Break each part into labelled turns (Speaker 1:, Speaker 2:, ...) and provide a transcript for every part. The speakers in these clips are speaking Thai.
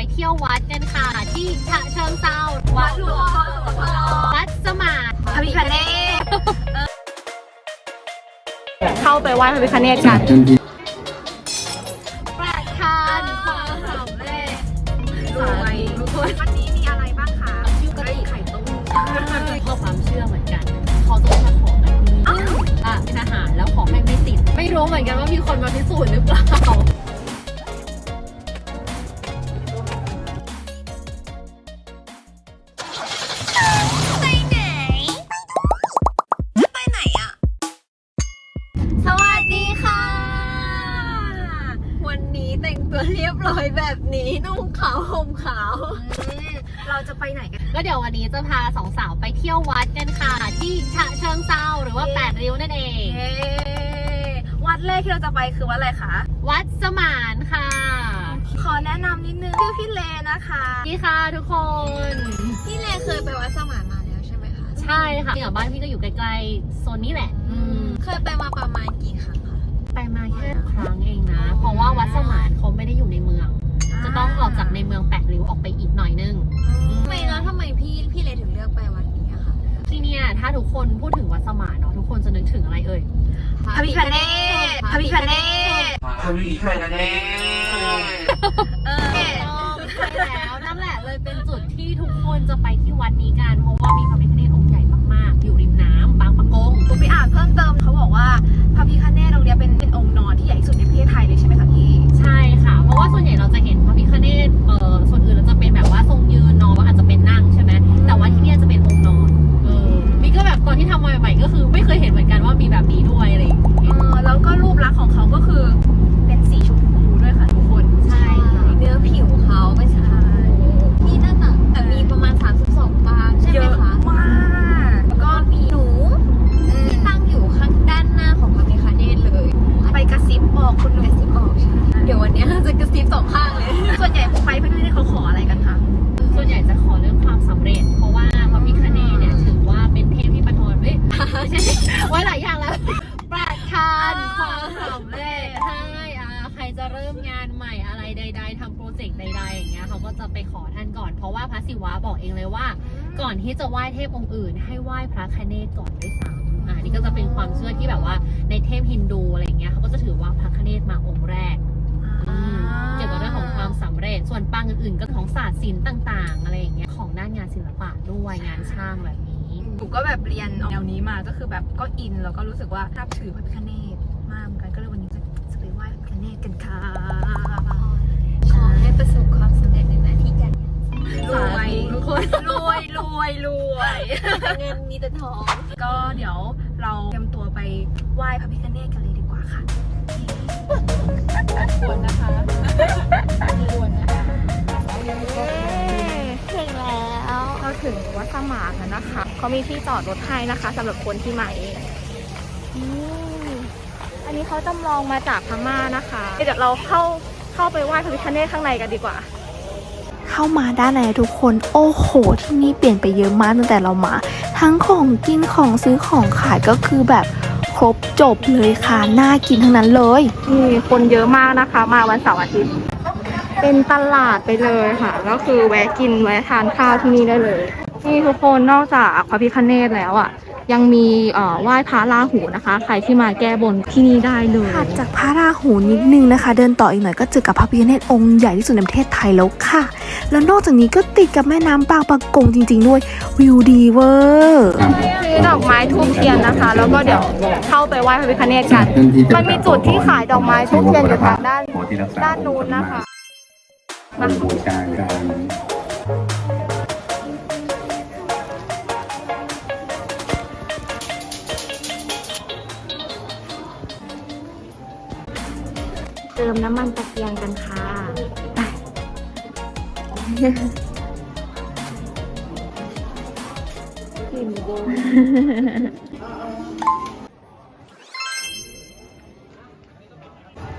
Speaker 1: ไปเที่ยววัดกันค่ะ ที่ฉะเชิงเซาวัดหลวงพ่อโสธรวัดสมาน
Speaker 2: พระพิคเนตเข้าไปไหว้พระพิคเนตกัน
Speaker 1: เรี
Speaker 2: ยบ
Speaker 1: ร้อ
Speaker 2: ยแบบนี้นุ่งขาวห่มขาว เราจะไปไหนกัน
Speaker 1: ก็เดี๋ยววันนี้จะพาสองสาวไปเที่ยววัดกันค่ะ ที่ฉะเชิงเซาหรือว่าแปดริ้วนั่นเอง
Speaker 2: เย้วัดแรกที่เราจะไปคือวัดอะไรคะ
Speaker 1: วัดสมานค่ะ
Speaker 2: ขอแนะนำนิดนึงชื่อพี่เลนะคะ
Speaker 1: นี่ค่ะทุกคน
Speaker 2: พี่เลเคยไปวัดสมานมาแล้วใช่ไหมคะ
Speaker 1: ใช่ค่ะที่กับบ้านพี่ก็อยู่ใกล้ๆโซนนี้แหละอืม
Speaker 2: เคยไปมาประมาณกี่ครั้งคะ
Speaker 1: ไปมาแค่ครั้งเองนะ เพราะว่าวัดสมานเขาไม่ได้อยู่ใน องแปดริ้วออกไปอีกหน่อยนึง
Speaker 2: ทำไมแล้วทำไมพี่พี่เลถึงเลือกไปวัดนี้อะคะ
Speaker 1: ที่เนี่ยถ้าทุกคนพูดถึงวัดสมานเนาะทุกคนจะนึกถึงอะไรเอ่ย
Speaker 2: พระพิคเนตพระพิคเนต
Speaker 3: พระวิคเนต
Speaker 2: เออ
Speaker 1: ใช่แล้วนั่นแหละเลยเป็นจุดที่ทุกคนจะไปที่วัดนี้กันเพราะว่ามีพระพิฆเนศองค์ใหญ่มากๆ อยู่ริมน้ำบางปะกง
Speaker 2: ผมไปอ่านเพิ่มเติมเขาบอกว่าพระพิคเนตตรงเนี้ยเป็นเป็นองค์นอนที่ใหญ่ที่สุดในประเทศไทยเลยใช่ไหมคะพี่
Speaker 1: ใช่ค่ะ เพราะว่าส่วนใหญ่เราจะเห็นพระ สำเร็
Speaker 2: จให้อ่า
Speaker 1: ใครจะเริ่มงานใหม่อะไรใด ๆทำโปรเจกต์ใดๆอย่างเงี้ยเขาก็จะไปขอท่านก่อน เพราะว่าพระศิวะบอกเองเลยว่า ก่อนที่จะไหว้เทพองค์อื่น ให้ไหว้พระคเนศก่อนด้วยซ้ำอ่านี่ก็จะเป็นความเชื่อที่แบบว่าในเทพฮินดูอะไรอย่างเงี้ยเขาก็จะถือว่าพระคเนศมาองค์แรกอืมเกี่ยวกับเรื่องของความสำเร็จ ส่วนปังอื่นๆ ก็ของศาสตร์ศิลป์ต่างๆ อะไรอย่างเงี้ย ของด้านงานศิลปะด้วยงานช่างแบบนี้
Speaker 2: หนูก็แบบเรียนแนวนี้มาก็คือแบบก็อินแล้วก็รู้สึกว่านับถือพระพิฆเนศมาก กันค่ะ
Speaker 4: ขอให้ประสบความสำเร็จในหน้าที่การงาน
Speaker 2: รวย
Speaker 1: ทุกคน
Speaker 2: รวยรวยรวย
Speaker 4: เงินมีแต่ทอง
Speaker 2: ก็เดี๋ยวเราเตรียมตัวไปไหว้พระพิฆเนศกันเลยดีกว่าค่ะ
Speaker 4: ควรนะคะควรนะคะถึงแล้ว
Speaker 2: เราถึงวัดสมานแล้วนะคะ เขามีที่จอดรถให้นะคะสำหรับคนที่มาเอง อืมอันนี้เขาจำลองมาจากพม่านะคะ เดี๋ยวเราเข้าเข้าไปไหว้พระพิฆเนศข้างในกันดีกว่า
Speaker 5: เข้ามาด้านในทุกคน โอ้โห ที่นี่เปลี่ยนไปเยอะมากตั้งแต่เรามา ทั้งของกินของซื้อของขายก็คือแบบครบจบเลยค่ะน่ากินทั้งนั้นเลย
Speaker 2: นี่คนเยอะมากนะคะ มาวันเสาร์อาทิตย์ เป็นตลาดไปเลยค่ะ ก็คือแวะกินแวะทานข้าวที่นี่ได้เลย นี่ทุกคนนอกจากพระพิฆเนศแล้วอะ ยังมีเอ่อไหว้พระราหูนะคะ ใครที่มาแก้บนที่นี่ได้เลย
Speaker 5: ถัดจากพระราหูนิดนึงนะคะ เดินต่ออีกหน่อยก็เจอกับพระพิฆเนศองค์ใหญ่ที่สุดในประเทศไทยแล้วค่ะ แล้วนอกจากนี้ก็ติดกับแม่น้ำบางปะกงจริง ๆ ด้วยวิวดีเวอร์
Speaker 2: ซื้อดอกไม้ทูบเทียนนะคะ แล้วก็เดี๋ยวเข้าไปไหว้พระพิฆเนศกัน มันมีจุดที่ขายดอกไม้ทูบเทียนอยู่ทางด้านด้านนู้นนะคะ
Speaker 3: มาบูชาการ
Speaker 5: ติมน้ำมันตะเกียงกันค่ะ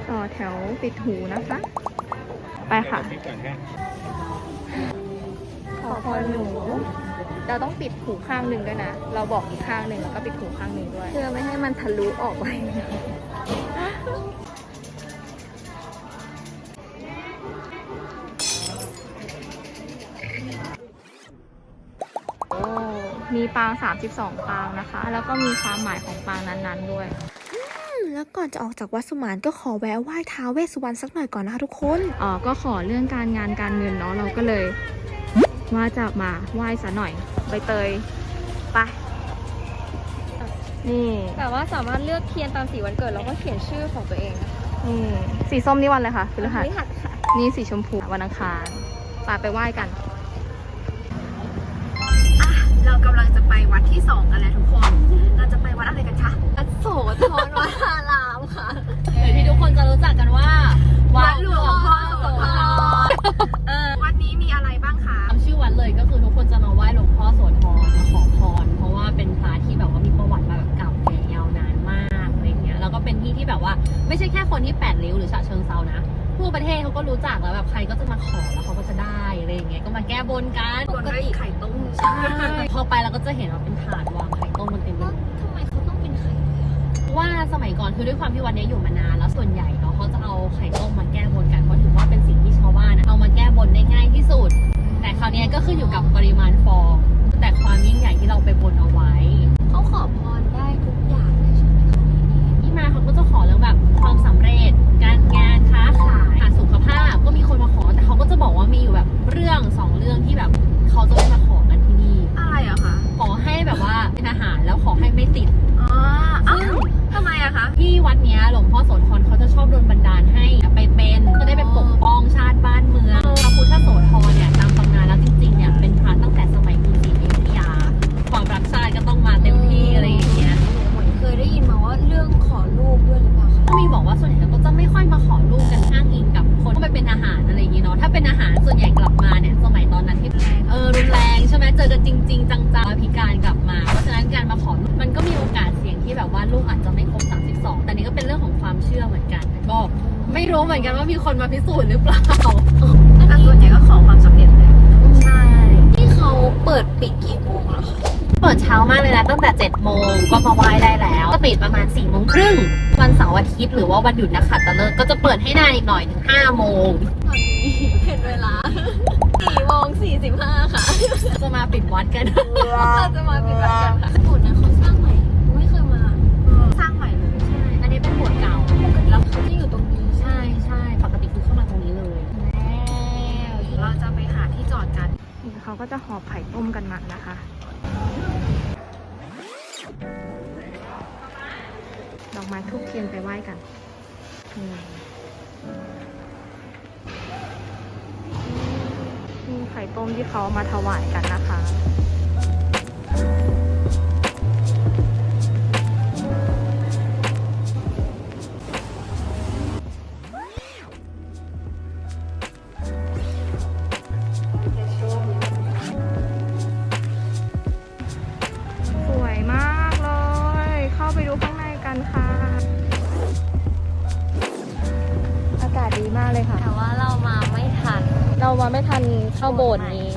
Speaker 2: ต่อแถวปิดหูนะคะ ไปค่ะ ขอพรหนู เราต้องปิดหูข้างหนึ่งด้วยนะ เราบอกอีกข้างหนึ่งแล้วก็ปิดหูข้างหนึ่งด้วย
Speaker 4: เพื่อไม่ให้มันทะลุออกไป
Speaker 6: ปาง 32 ปางนะคะ แล้วก็มีความหมายของปางนั้นๆด้วย แล้วก่อนจะออกจากวัดสุมานก็ขอแวะไหว้ท้าวเวสสุวรรณสักหน่อยก่อนนะคะทุกคนอ๋อก็ขอเรื่องการงานการเงินเนาะเราก็เลย ว่าจะมาไหว้ซะหน่อยใบเตยไปนี่
Speaker 4: แต่ว่าสามารถเลือกเทียนตามสีวันเกิดแล้วก็เขียนชื่อของตัวเองนะคะ
Speaker 6: นี่สีส้มนี่วันเลยค่ะพฤหัส
Speaker 4: พฤหัสค่ะ
Speaker 6: นี่สีชมพูวันอังคารไปไปไหว้กัน
Speaker 4: เรากำลังจะไปวัดที่สองกันแล้วทุกคน เราจะไปวัดอะไรกันคะวัดโสธรวรารามค่ะ
Speaker 1: หรือที่ทุกคนจะรู้จักกันว่า
Speaker 4: วัดหลวงพ่อโสธร
Speaker 1: เออ
Speaker 4: วัดนี้มีอะไรบ้างคะ
Speaker 1: ตามชื่อวัดเลยก็คือทุกคนจะมาไหว้หลวงพ่อโสธรมาขอพร เพราะว่าเป็นพระที่แบบว่ามีประวัติมาแบบเก่าแก่ยาวนานมากอะไรเงี้ย แล้วก็เป็นที่ที่แบบว่าไม่ใช่แค่คนที่แปดริ้วหรือฉะเชิงเซานะทั่วประเทศเขาก็รู้จักแล้วแบบใครก็จะมาขอแล้วเขาก็จะได้อะไรอย่างเงี้ย ก็มาแก้บนกัน
Speaker 4: บนด้วยไข่ต้ม
Speaker 1: ใช่พอไปเราก็จะเห็นว่าเป็นถาดวางไข่ต้มมันเต็มไปหมด
Speaker 4: ทำไมเขาต้องเป็นไข่ด้วยอะ
Speaker 1: เพราะว่าสมัยก่อนคือด้วยความที่วันนี้อยู่มานานแล้วส่วนใหญ่เนาะเขาจะเอาไข่ต้มมาแก้บนกันเพราะถือว่าเป็นสิ่งที่ชาวบ้านอะเอามาแก้บนได้ง่ายที่สุด แต่คราวนี้ก็ขึ้นอยู่กับปริมาณฟอง มีบอ
Speaker 4: ก
Speaker 1: ว่าส่วนใหญ่ก็จะไม่ค่อยมาขอลูกกันอ้างอิงกับคนที่ไปเป็นอาหารอะไรอย่างงี้เนาะถ้าเป็นอาหารส่วนใหญ่กลับมาเนี่ยสมัยตอนนั้นที่เออรุนแรงใช่ไหมเจอกันจริง ๆ จังๆพิการกลับมา เพราะฉะนั้นการมาขอลูกมันก็มีโอกาสเสี่ยงที่แบบว่าลูกอาจจะไม่ครบ32 แต่นี่ก็เป็นเรื่องของความเชื่อเหมือนกันก็ไม่รู้เหมือนกันว่ามีคนมาพิสูจน์หรือเปล่า
Speaker 4: แต่ส่วนใหญ่ก็ขอความสำเร็จเลย
Speaker 1: ใช่
Speaker 4: ที่เขาเปิดปิดกี่โมงเหรอคะ
Speaker 1: เปิดเช้ามากเลยนะตั้งแต่7โมงก็มาไหว้ได้แล้ว ก็ปิดประมาณ4โมงครึ่งวันเสาร์อาทิตย์หรือว่าวันหยุดนักขัตฤกษ์ก็จะเปิดให้นานอีกหน่อยถึง5โมง
Speaker 4: ตอนนี้เป็นเวลา4โมง45 ค่ะ
Speaker 1: จะมาปิดวัดกัน
Speaker 4: เราจะมาปิดวัดกันค่ะโบสถ์นั้นเขาสร้างใหม่ไม่เคยมา สร้างใหม่เลย
Speaker 1: ใช่ อันนี้เป็นโบสถ์เก่า
Speaker 4: แล้วเขาจะอยู่ตรงนี้
Speaker 1: ใช่ใช่ปกติคือเข้ามาตรงนี้เลย
Speaker 4: แล้วเราจะไปหาที่จอดกัน
Speaker 6: นี่เขาก็จะห่อไข่ต้มกันมานะคะ ไม้ทุกเทียนไปไหว้กันนี่ไข่ต้มที่เขาเอามาถวายกันนะคะ มาไม่ทันเข้าโบสถ์นี้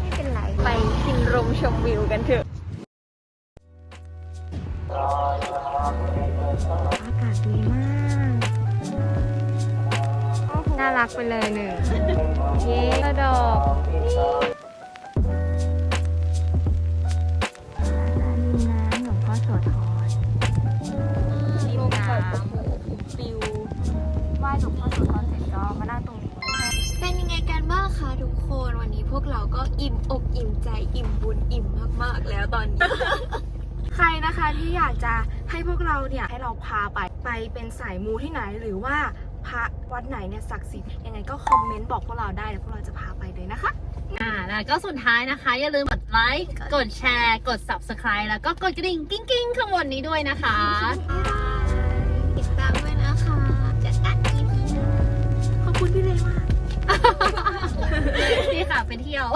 Speaker 4: ไม่เป็นไร ไปกินลมชมวิวกันเถอะ
Speaker 6: อากาศดีมากโอ้โหน่ารักไปเลยหนึ่ง เย้กระดอกริมน้ำหลวงพ่อโสธรริมน้ำปิวไหว้หลวงพ่อโสธรเสร็จก็มานั่งตรงนี้
Speaker 4: เป็นยังไงกันบ้างคะทุกคนวันนี้พวกเราก็อิ่มอกอิ่มใจอิ่มบุญอิ่มมากๆ แล้วตอนนี้
Speaker 6: ใครนะคะที่อยากจะให้พวกเราเนี่ยให้เราพาไปไปเป็นสายมูที่ไหนหรือว่าพระวัดไหนเนี่ยศักดิ์สิทธิ์ยังไงก็คอมเมนต์บอกพวกเราได้เดี๋ยวพวกเราจะพาไปเลยนะคะ
Speaker 1: อ่าแล้วก็สุดท้ายนะคะ อย่าลืมกดไลค์กดแชร์ กด subscribe แล้วก็กดกระดิ่งกิ้งกิ้งๆข้างบนนี้ด้วยนะคะ
Speaker 4: ติดตามด้วยนะคะเจะกัน EP หน้า
Speaker 6: ขอบคุณพี่เลมาก
Speaker 1: นี่ค่ะไปเที่ยว